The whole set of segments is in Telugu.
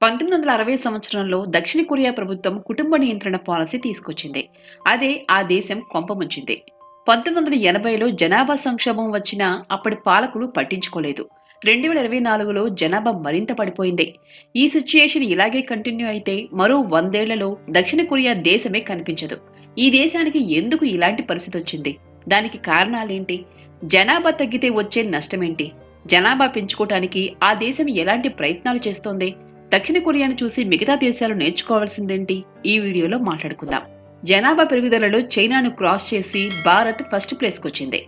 పంతొమ్మిది వందల అరవై సంవత్సరంలో దక్షిణ కొరియా ప్రభుత్వం కుటుంబ నియంత్రణ పాలసీ తీసుకొచ్చింది. అదే ఆ దేశం కొంపముంచింది పంతొమ్మిది వందల ఎనభైలో జనాభా సంక్షోభం వచ్చినా అప్పటి పాలకులు పట్టించుకోలేదు. రెండు వేల ఇరవై నాలుగులో జనాభా మరింత పడిపోయింది. ఈ సిచ్యుయేషన్ ఇలాగే కంటిన్యూ అయితే మరో వందేళ్ళలో దక్షిణ కొరియా దేశమే కనిపించదు. ఈ దేశానికి ఎందుకు ఇలాంటి పరిస్థితి వచ్చింది? దానికి కారణాలేంటి? జనాభా తగ్గితే వచ్చే నష్టమేంటి? జనాభా పెంచుకోవటానికి ఆ దేశం ఎలాంటి ప్రయత్నాలు చేస్తోంది? దక్షిణ కొరియాను చూసి మిగతా దేశాలు నేర్చుకోవాల్సిందేంటి? ఈ వీడియోలో మాట్లాడుకుందాం. జనాభా పెరుగుదలలో చైనాను క్రాస్ చేసి భారత్ ఫస్ట్ ప్లేస్కి వచ్చింది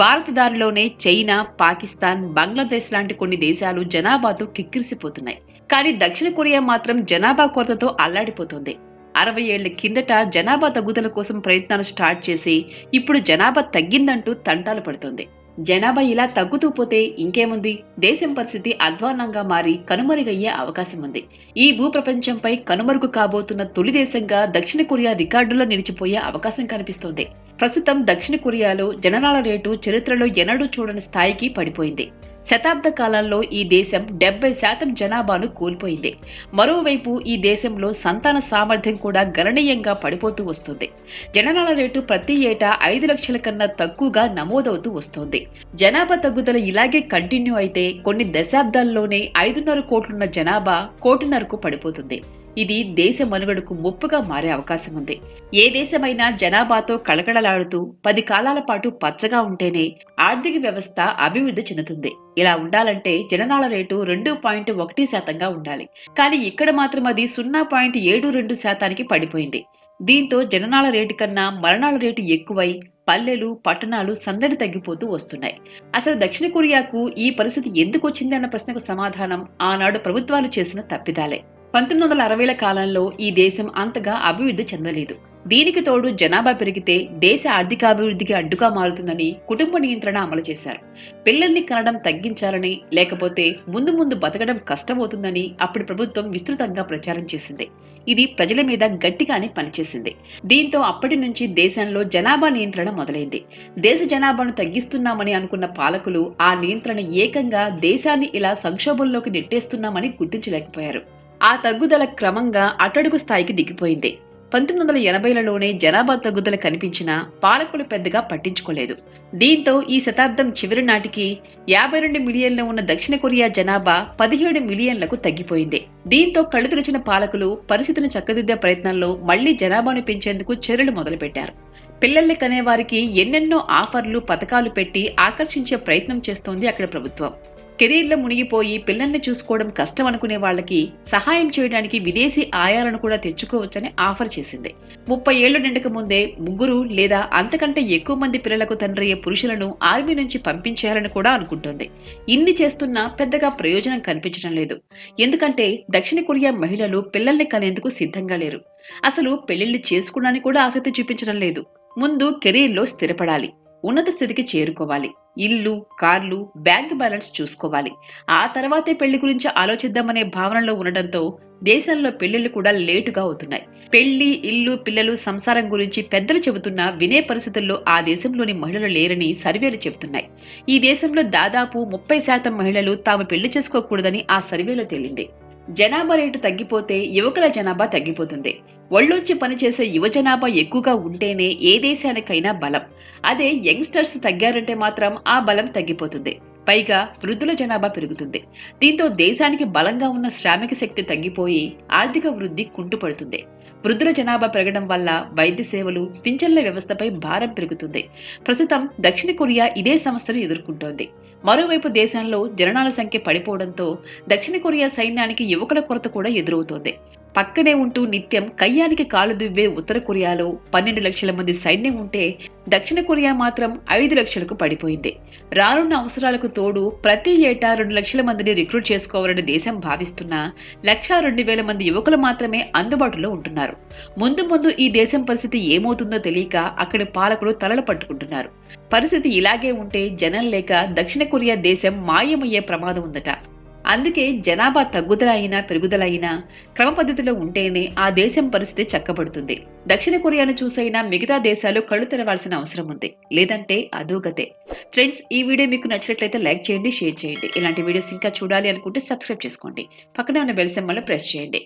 భారత్ దారిలోనే చైనా పాకిస్తాన్ బంగ్లాదేశ్ లాంటి కొన్ని దేశాలు జనాభాతో కిక్కిరిసిపోతున్నాయి. కానీ దక్షిణ కొరియా మాత్రం జనాభా కొరతతో అల్లాడిపోతుంది. అరవై ఏళ్ళ కిందట జనాభా తగ్గుదల కోసం ప్రయత్నాలు స్టార్ట్ చేసి ఇప్పుడు జనాభా తగ్గిందంటూ తంటాలు పడుతుంది. జనాభా ఇలా తగ్గుతూ పోతే ఇంకేముంది? దేశం పరిస్థితి అధ్వాన్నంగా మారి కనుమరుగయ్యే అవకాశం ఉంది ఈ భూప్రపంచంపై కనుమరుగు కాబోతున్న తొలి దేశంగా దక్షిణ కొరియా రికార్డులో నిలిచిపోయే అవకాశం కనిపిస్తోంది. ప్రస్తుతం దక్షిణ కొరియాలో జననాల రేటు చరిత్రలో ఎన్నడూ చూడని స్థాయికి పడిపోయింది. శతాబ్ద కాలంలో ఈ దేశం డెబ్బై శాతం జనాభాను కోల్పోయింది. మరోవైపు ఈ దేశంలో సంతాన సామర్థ్యం కూడా గణనీయంగా పడిపోతూ వస్తుంది. జననాల రేటు ప్రతి ఏటా ఐదు లక్షల కన్నా తక్కువగా నమోదవుతూ వస్తోంది. జనాభా తగ్గుదల ఇలాగే కంటిన్యూ అయితే కొన్ని దశాబ్దాల్లోనే ఐదున్నర కోట్లున్న జనాభా కోటిన్నరకు పడిపోతుంది. ఇది దేశ మనుగడకు ముప్పుగా మారే అవకాశం ఉంది. ఏ దేశమైనా జనాభాతో కళకళలాడుతూ పది కాలాల పాటు పచ్చగా ఉంటేనే ఆర్థిక వ్యవస్థ అభివృద్ధి చెందుతుంది. ఇలా ఉండాలంటే జననాల రేటు రెండు పాయింట్ ఒకటి శాతంగా ఉండాలి. కానీ ఇక్కడ మాత్రం అది సున్నా పాయింట్ ఏడు రెండు శాతానికి పడిపోయింది. దీంతో జననాల రేటు కన్నా మరణాల రేటు ఎక్కువై పల్లెలు పట్టణాలు సందడి తగ్గిపోతూ వస్తున్నాయి. అసలు దక్షిణ కొరియాకు ఈ పరిస్థితి ఎందుకు వచ్చింది అన్న ప్రశ్నకు సమాధానం ఆనాడు ప్రభుత్వాలు చేసిన తప్పిదాలే. పంతొమ్మిది వందల అరవైల కాలంలో ఈ దేశం అంతగా అభివృద్ధి చెందలేదు. దీనికి తోడు జనాభా పెరిగితే దేశ ఆర్థికాభివృద్ధికి అడ్డుగా మారుతుందని కుటుంబ నియంత్రణ అమలు చేశారు. పిల్లల్ని కనడం తగ్గించాలని లేకపోతే ముందు ముందు బతకడం కష్టమవుతుందని అప్పటి ప్రభుత్వం విస్తృతంగా ప్రచారం చేసింది. ఇది ప్రజల మీద గట్టిగానే పనిచేసింది. దీంతో అప్పటి నుంచి దేశంలో జనాభా నియంత్రణ మొదలైంది. దేశ జనాభాను తగ్గిస్తున్నామని అనుకున్న పాలకులు ఆ నియంత్రణ ఏకంగా దేశాన్ని ఇలా సంక్షోభంలోకి నెట్టేస్తున్నామని గుర్తించలేకపోయారు. ఆ తగ్గుదల క్రమంగా అట్టడుగు స్థాయికి దిగిపోయింది. పంతొమ్మిది వందల ఎనభైలలోనే జనాభా తగ్గుదల కనిపించినా పాలకులు పెద్దగా పట్టించుకోలేదు. దీంతో ఈ శతాబ్దం చివరి నాటికి యాభై రెండు మిలియన్ల ఉన్న దక్షిణ కొరియా జనాభా పదిహేడు మిలియన్లకు తగ్గిపోయింది. దీంతో కళ్ళు తెరిచిన పాలకులు పరిస్థితిని చక్కదిద్దే ప్రయత్నంలో మళ్ళీ జనాభాను పెంచేందుకు చర్యలు మొదలుపెట్టారు. పిల్లల్ని కనేవారికి ఎన్నెన్నో ఆఫర్లు పథకాలు పెట్టి ఆకర్షించే ప్రయత్నం చేస్తోంది అక్కడ ప్రభుత్వం. కెరీర్లో మునిగిపోయి పిల్లల్ని చూసుకోవడం కష్టం అనుకునే వాళ్ళకి సహాయం చేయడానికి విదేశీ ఆయాలను కూడా తెచ్చుకోవచ్చని ఆఫర్ చేసింది. ముప్పై ఏళ్ళు నిండక ముందే ముగ్గురు లేదా అంతకంటే ఎక్కువ మంది పిల్లలకు తండ్రయ్యే పురుషులను ఆర్మీ నుంచి పంపించేయాలని కూడా అనుకుంటుంది. ఇన్ని చేస్తున్నా పెద్దగా ప్రయోజనం కనిపించడం లేదు. ఎందుకంటే దక్షిణ కొరియా మహిళలు పిల్లల్ని కనేందుకు సిద్ధంగా లేరు. అసలు పెళ్ళిళ్ళు చేసుకోవడానికి కూడా ఆసక్తి చూపించడం లేదు. ముందు కెరీర్లో స్థిరపడాలి. ఉన్నత స్థితికి చేరుకోవాలి. ఇల్లు కార్లు బ్యాంక్ బ్యాలెన్స్ చూసుకోవాలి. ఆ తర్వాతే పెళ్ళి గురించి ఆలోచిద్దామనే భావనలో ఉండటంతో దేశంలో పెళ్ళిళ్ళు కూడా లేటుగా అవుతున్నాయి. పెళ్ళి ఇల్లు పిల్లలు సంసారం గురించి పెద్దలు చెబుతున్నా వినే పరిస్థితుల్లో ఆ దేశంలోని మహిళలు లేరని సర్వేలు చెబుతున్నాయి. ఈ దేశంలో దాదాపు ముప్పై శాతం మహిళలు తాము పెళ్ళి చేసుకోకూడదని ఆ సర్వేలో తేలింది. జనాభా రేటు తగ్గిపోతే యువకుల జనాభా తగ్గిపోతుంది. ఒళ్ళొంచి పనిచేసే యువ జనాభా ఎక్కువగా ఉంటేనే ఏ దేశానికైనా బలం. అదే యంగ్స్టర్స్ తగ్గారంటే మాత్రం ఆ బలం తగ్గిపోతుంది. పైగా వృద్ధుల జనాభా పెరుగుతుంది. దీంతో దేశానికి బలంగా ఉన్న శ్రామిక శక్తి తగ్గిపోయి ఆర్థిక వృద్ధి కుంటుపడుతుంది. వృద్ధుల జనాభా పెరగడం వల్ల వైద్య సేవలు పింఛన్ల వ్యవస్థపై భారం పెరుగుతుంది. ప్రస్తుతం దక్షిణ కొరియా ఇదే సమస్యను ఎదుర్కొంటోంది. మరోవైపు దేశంలో జననాల సంఖ్య పడిపోవడంతో దక్షిణ కొరియా సైన్యానికి యువకుల కొరత కూడా ఎదురవుతోంది. పక్కనే ఉంటూ నిత్యం కయ్యానికి కాలు దువ్వే ఉత్తర కొరియాలో పన్నెండు లక్షల మంది సైన్యం ఉంటే దక్షిణ కొరియా మాత్రం ఐదు లక్షలకు పడిపోయింది. రానున్న అవసరాలకు తోడు ప్రతి ఏటా రెండు లక్షల మందిని రిక్రూట్ చేసుకోవాలని దేశం భావిస్తున్నా లక్షా రెండు వేల మంది యువకులు మాత్రమే అందుబాటులో ఉంటున్నారు. ముందు ముందు ఈ దేశం పరిస్థితి ఏమవుతుందో తెలియక అక్కడి పాలకులు తలలు పట్టుకుంటున్నారు. పరిస్థితి ఇలాగే ఉంటే జనం లేక దక్షిణ కొరియా దేశం మాయమయ్యే ప్రమాదం ఉందట. అందుకే జనాభా తగ్గుదల అయినా పెరుగుదల అయినా క్రమ పద్ధతిలో ఉంటేనే ఆ దేశం పరిస్థితి చక్కబడుతుంది. దక్షిణ కొరియాను చూసైనా మిగతా దేశాలు కళ్ళు తెరవాల్సిన అవసరం ఉంది. లేదంటే అదోగతే ఫ్రెండ్స్ ఈ వీడియో మీకు నచ్చినట్లయితే లైక్ చేయండి షేర్ చేయండి. ఇలాంటి వీడియోస్ ఇంకా చూడాలి అనుకుంటే సబ్స్క్రైబ్ చేసుకోండి. పక్కనే ఉన్న బెల్ సింబల్ ప్రెస్ చేయండి.